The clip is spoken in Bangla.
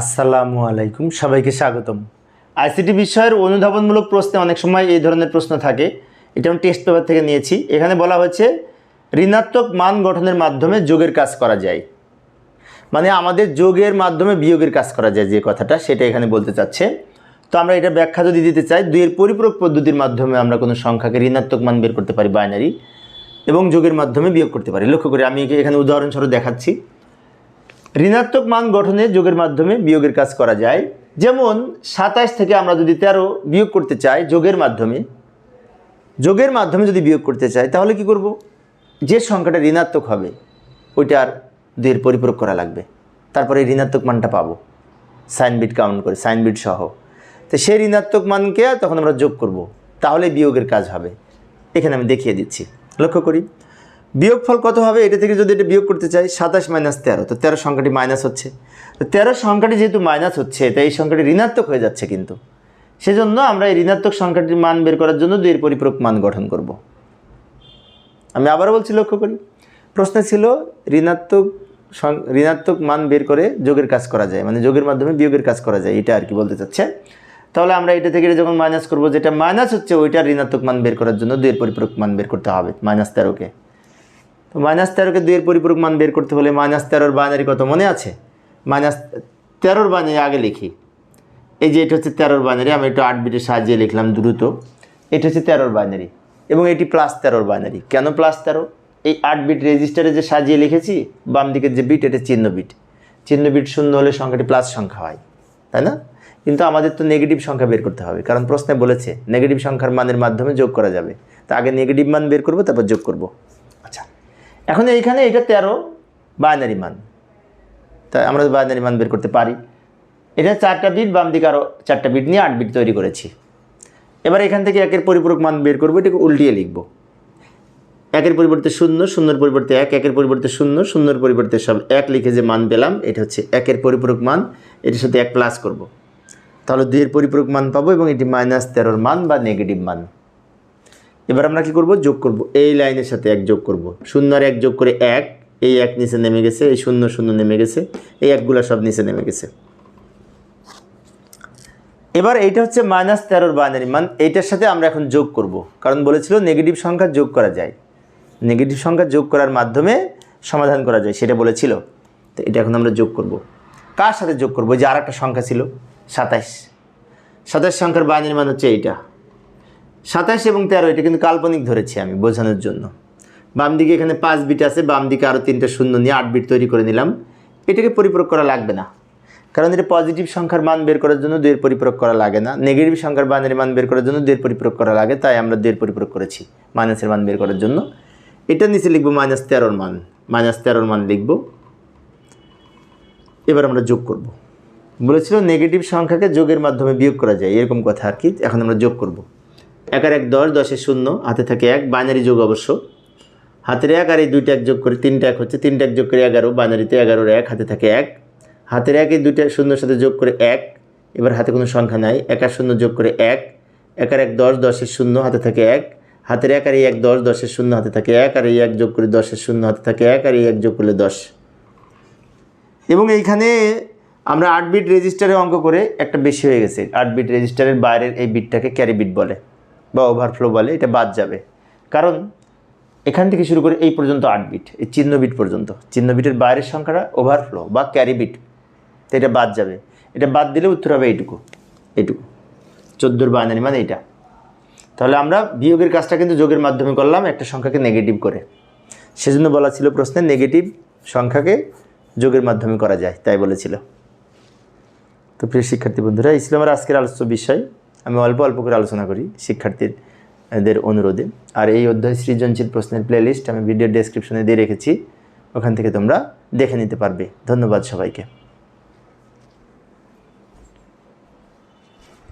আসসালামু আলাইকুম, সবাইকে স্বাগতম। আইসিটি বিষয়ের অনুধাবনমূলক প্রশ্নে অনেক সময় এই ধরনের প্রশ্ন থাকে। এটা আমি টেস্ট পেপার থেকে নিয়েছি। এখানে বলা হয়েছে, ঋণাত্মক মান গঠনের মাধ্যমে যোগের কাজ করা যায়। মানে আমাদের যোগের মাধ্যমে বিয়োগের কাজ করা যায় যে কথাটা, সেটা এখানে বলতে চাচ্ছে। তো আমরা এটা ব্যাখ্যা যদি দিতে চাই, দুইয়ের পরিপূরক পদ্ধতির মাধ্যমে আমরা কোনো সংখ্যাকে ঋণাত্মক মান বের করতে পারি, বাইনারি, এবং যোগের মাধ্যমে বিয়োগ করতে পারি। লক্ষ্য করে আমি এখানে উদাহরণস্বরূপ দেখাচ্ছি। ঋণাত্মক মান গঠনে যোগের মাধ্যমে বিয়োগের কাজ করা যায়। যেমন, সাতাশ থেকে আমরা যদি তেরো বিয়োগ করতে চাই যোগের মাধ্যমে যোগের মাধ্যমে যদি বিয়োগ করতে চাই, তাহলে কি করব? যে সংখ্যাটা ঋণাত্মক হবে, ওইটার দুইয়ের পরিপূরক করা লাগবে। তারপরে ঋণাত্মক মানটা পাবো। সাইন বিট কাউন্ট করে, সাইন বিট সহ। তো সেই ঋণাত্মক মানকে তখন আমরা যোগ করব। তাহলে বিয়োগের কাজ হবে। এখানে আমি দেখিয়ে দিচ্ছি। লক্ষ্য করি। বিয়োগফল কত হবে? এটা থেকে যদি এটা বিয়োগ করতে চাই, সাতাশ মাইনাস তেরো। তো তেরো সংখ্যাটি মাইনাস হচ্ছে। তো তেরো সংখ্যাটি যেহেতু মাইনাস হচ্ছে, তাই এই সংখ্যাটি ঋণাত্মক হয়ে যাচ্ছে কিন্তু। সেজন্য আমরা এই ঋণাত্মক সংখ্যাটির মান বের করার জন্য দুইয়ের পরিপূরক মান গঠন করব। আমি আবারও বলছি, লক্ষ্য করি। প্রশ্ন ছিল, ঋণাত্মক ঋণাত্মক মান বের করে যোগের কাজ করা যায় মানে যোগের মাধ্যমে বিয়োগের কাজ করা যায়, এটা আর কি বলতে চাচ্ছে। তাহলে আমরা এটা থেকে যখন মাইনাস করব, যেটা মাইনাস হচ্ছে, ওইটার ঋণাত্মক মান বের করার জন্য দুইয়ের পরিপূরক মান বের করতে হবে মাইনাস তেরোকে। তো মাইনাস তেরোকে দুইয়ের পরিপূরক মান বের করতে হলে মাইনাস তেরোর বাইনারি কত মনে আছে? মাইনাস তেরোর বাইনারি আগে লিখি। এই যে এটা হচ্ছে তেরোর বাইনারি আমি একটু আট বিটের সাহায্যে লিখলাম দ্রুত। এটা হচ্ছে তেরোর বাইনারি এবং এটি প্লাস তেরোর বাইনারি কেন প্লাস তেরো? এই আট বিট রেজিস্টারে যে সাজিয়ে লিখেছি, বাম দিকের যে বিট এটা চিহ্ন বিট চিহ্ন বিট শূন্য হলে সংখ্যাটি প্লাস সংখ্যা হয়, তাই না? কিন্তু আমাদের তো নেগেটিভ সংখ্যা বের করতে হবে, কারণ প্রশ্নে বলেছে নেগেটিভ সংখ্যার মানের মাধ্যমে যোগ করা যাবে। তা আগে নেগেটিভ মান বের করব, তারপর যোগ করব। এখন এইখানে এটা তেরো বাইনারি মান। তাই আমরা বাইনারি মান বের করতে পারি। এটা চারটা বিট বাম দিকে আরও চারটা বিট নিয়ে আট বিট তৈরি করেছি। এবার এখান থেকে একের পরিপূরক মান বের করব, এটাকে উল্টিয়ে লিখব। একের পরিবর্তে শূন্য, শূন্যর পরিবর্তে এক, একের পরিবর্তে শূন্য, শূন্যর পরিবর্তে সব এক লিখে যে মান পেলাম, এটা হচ্ছে একের পরিপূরক মান, এটির সাথে এক প্লাস করব। তাহলে দুইয়ের পরিপূরক মান পাবো এবং এটি মাইনাস তেরোর মান বা নেগেটিভ মান। এবার আমরা কি করব? যোগ করব। এই লাইনের সাথে এক যোগ করব। শূন্য আর এক যোগ করে এক। এই এক নিচে নেমে গেছে, এই শূন্য শূন্য নেমে গেছে, এই একগুলো সব নিচে নেমে গেছে। এবার এইটা হচ্ছে মাইনাস তেরোর বাইনারি মান। এইটার সাথে আমরা এখন যোগ করব। কারণ বলেছিল নেগেটিভ সংখ্যা যোগ করা যায়। নেগেটিভ সংখ্যা যোগ করার মাধ্যমে সমাধান করা যায়, সেটা বলেছিল। তো এটা এখন আমরা যোগ করব। কার সাথে যোগ করব? যে আর একটা সংখ্যা ছিল, সাতাইশ। সাতাশ সংখ্যার বাইনারি মান হচ্ছে এইটা। সাতাশ এবং তেরো, এটা কিন্তু কাল্পনিক ধরেছি আমি বোঝানোর জন্য। বাম দিকে এখানে পাঁচ বিট আছে, বাম দিকে আরও তিনটা শূন্য নিয়ে আট বিট তৈরি করে নিলাম। এটাকে পরিপূরক করা লাগবে না, কারণ এটা পজিটিভ সংখ্যার মান বের করার জন্য দুইয়ের পরিপূরক করা লাগে না। নেগেটিভ সংখ্যার বানের মান বের করার জন্য দুইয়ের পরিপূরক করা লাগে, তাই আমরা দুইয়ের পরিপূরক করেছি মাইনাসের মান বের করার জন্য। এটা নিচে লিখব মাইনাস তেরোর মান, মাইনাস তেরোর মান লিখব। এবার আমরা যোগ করব। বলেছিল নেগেটিভ সংখ্যাকে যোগের মাধ্যমে বিয়োগ করা যায়, এরকম কথা আর কি, এখন আমরা যোগ করব। এক আর এক দশ, দশের শূন্য, হাতে থাকে এক, বাইনারি যোগ অবশ্য। হাতের এক আর এই দুইটা এক যোগ করে তিনটা এক হচ্ছে, তিনটা এক যোগ করে এগারো, বাইনারিতে এগারোর এক, হাতে থাকে এক। হাতের এক এই দুইটা শূন্যর সাথে যোগ করে এক, এবার হাতে কোনো সংখ্যা নাই, এক আর শূন্য যোগ করে এক। এক আর এক দশ, দশের শূন্য, হাতে থাকে এক। হাতের এক আর এই এক দশ, দশের শূন্য, হাতে থাকে এক, আর এই এক যোগ করে দশের শূন্য, হাতে থাকে এক, আর এই এক যোগ করলে দশ। এবং এইখানে আমরা আট বিট রেজিস্টারে অঙ্ক করে একটা বেশি হয়ে গেছে। আট বিট রেজিস্টারের বাইরের এই বিটটাকে ক্যারি বিট বলে। বা ওভারফ্লো বলে, এটা বাদ যাবে। কারণ এখান থেকে শুরু করে এই পর্যন্ত আট বিট এই চিহ্ন বিট পর্যন্ত। চিহ্ন বিটের বাইরের সংখ্যাটা ওভারফ্লো বা ক্যারি বিট তো এটা বাদ যাবে। এটা বাদ দিলে উত্তর হবে এইটুকু এইটুকু। চোদ্দোর বাইনারি মানে এইটা। তাহলে আমরা বিয়োগের কাজটা কিন্তু যোগের মাধ্যমে করলাম, একটা সংখ্যাকে নেগেটিভ করে। সেজন্য বলা ছিল প্রশ্নে নেগেটিভ সংখ্যাকে যোগের মাধ্যমে করা যায়, তাই বলেছিল। তো প্রিয় শিক্ষার্থী বন্ধুরা ইসলামের আজকের আলোচ্য বিষয়। আমি অল্প অল্প করে আলোচনা করি শিক্ষার্থীদের অনুরোধে। আর এই অধ্যায় সৃজনশীল প্রশ্নের প্লেলিস্ট আমি ভিডিও ডেসক্রিপশনে দিয়ে রেখেছি। ওখান থেকে তোমরা দেখে নিতে পারবে। ধন্যবাদ সবাইকে।